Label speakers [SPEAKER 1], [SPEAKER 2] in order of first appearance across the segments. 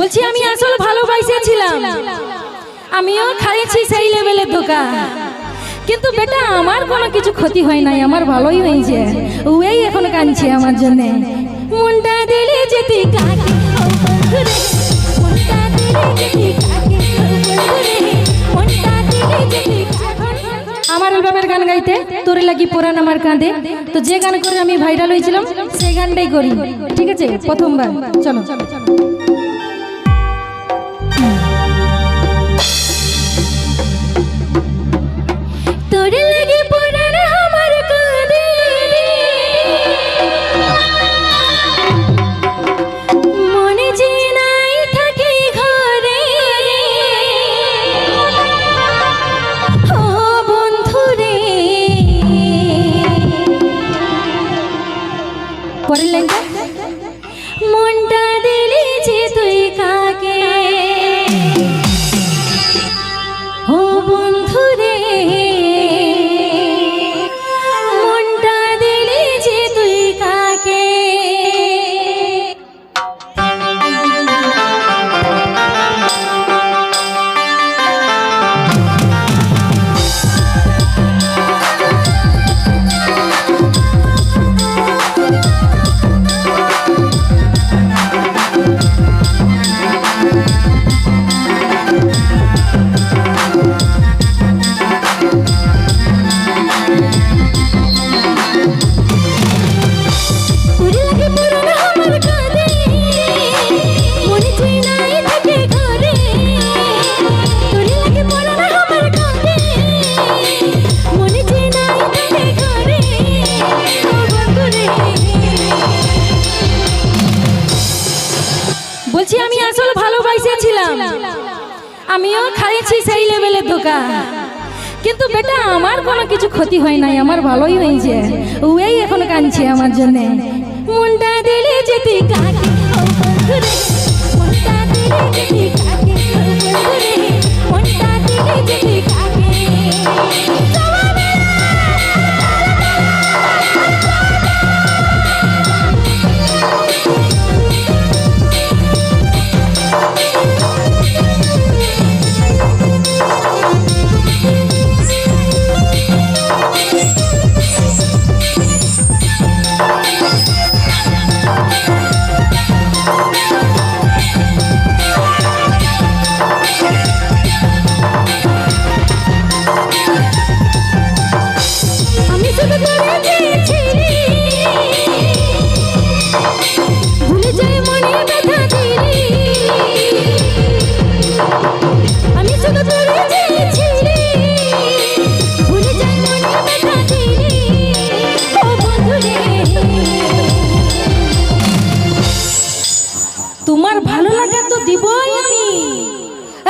[SPEAKER 1] বলছি আমি আসল ভালোবাসেছিলাম। আমিও খাইছি সেই লেভেলের দোকান। কিন্তু বেটা আমার কোনো কিছু ক্ষতি হয় নাই আমার ভালোই হয়েছে। ওই এখন কাঁদছে আমার জন্য। মনটা দিলে যেতে কাকে আমার অ্যালবামের গান গাইতে তোরে লাগি পুরান আমার কাঁদে। তো যে গান করে আমি ভাইরাল হয়েছিলাম সেই গানটাই করি। ঠিক আছে? প্রথমবার। চলো চলো চলো। তোরে লাগি পুরান আমার কাঁদে মনে যে নাই থাকে ঘরে। ও পরের লাইনটা? মনটা খাইছি সেই লেভেলের দোকান। কিন্তু বেটা, আমার কোনো কিছু ক্ষতি হয় নাই, আমার ভালোই হয়েছে। ওই এখন কাঁদছে আমার জন্য। মনটা দিলে যেতে কাকি মনটা দিলে যেতে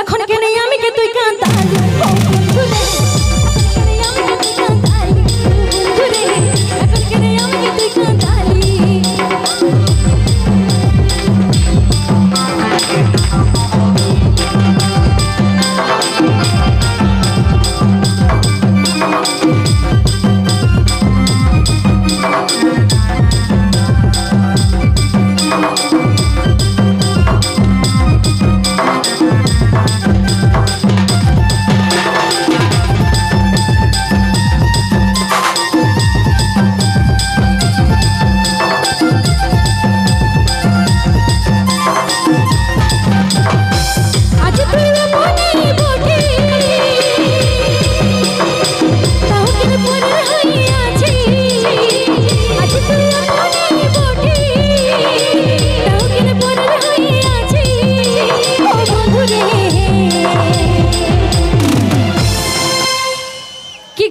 [SPEAKER 1] এখন কেন আমি কে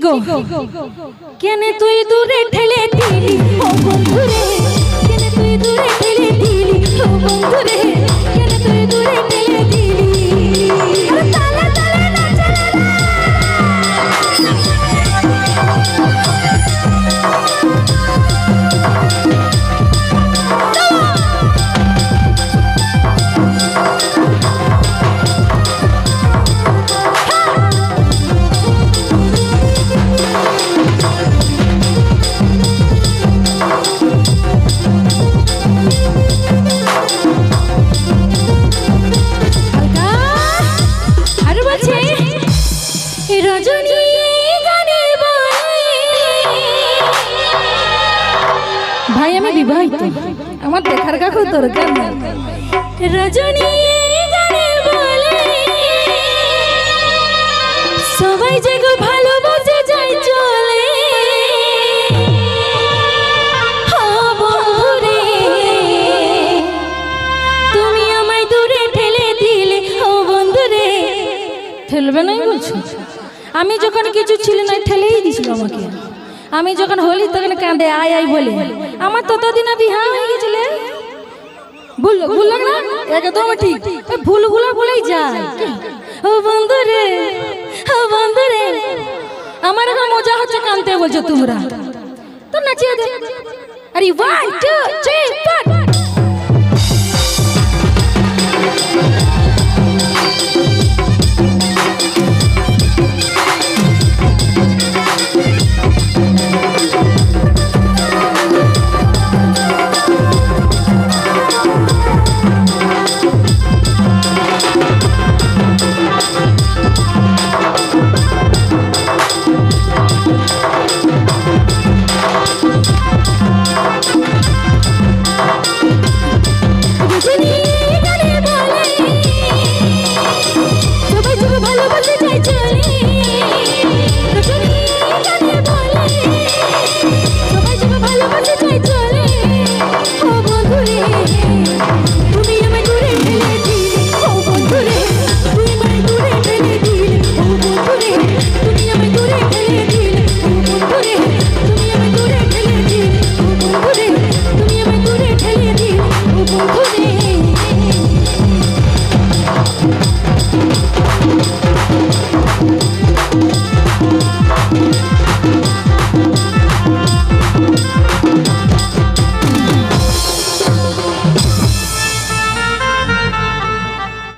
[SPEAKER 1] গো? কেন তুই দূরে ঠেলে দিলি? ও বন্ধুরে, কেন তুই দূরে ঠেলে দিলি? ও বন্ধুরে, কেন তুই দূরে ঠেলে দিলি? দরকার নেই। রজনী সবাই ঠেলে দিলে ঠেলবে আমি যখন কিছু ছিল না, ঠেলেই দিছিল আমাকে। আমি যখন হলি, তখন কাঁদে, আয় আয় বলে। আমার ততদিন বিহা হয়ে গেছিল ভুল না? একদম ঠিক। ভুলগুলো বলেই যায়। আমার মজা হচ্ছে কানতে বলছো তোমরা। তো নাচিয়ে দে। আরে ওয়ান টু থ্রি ফোর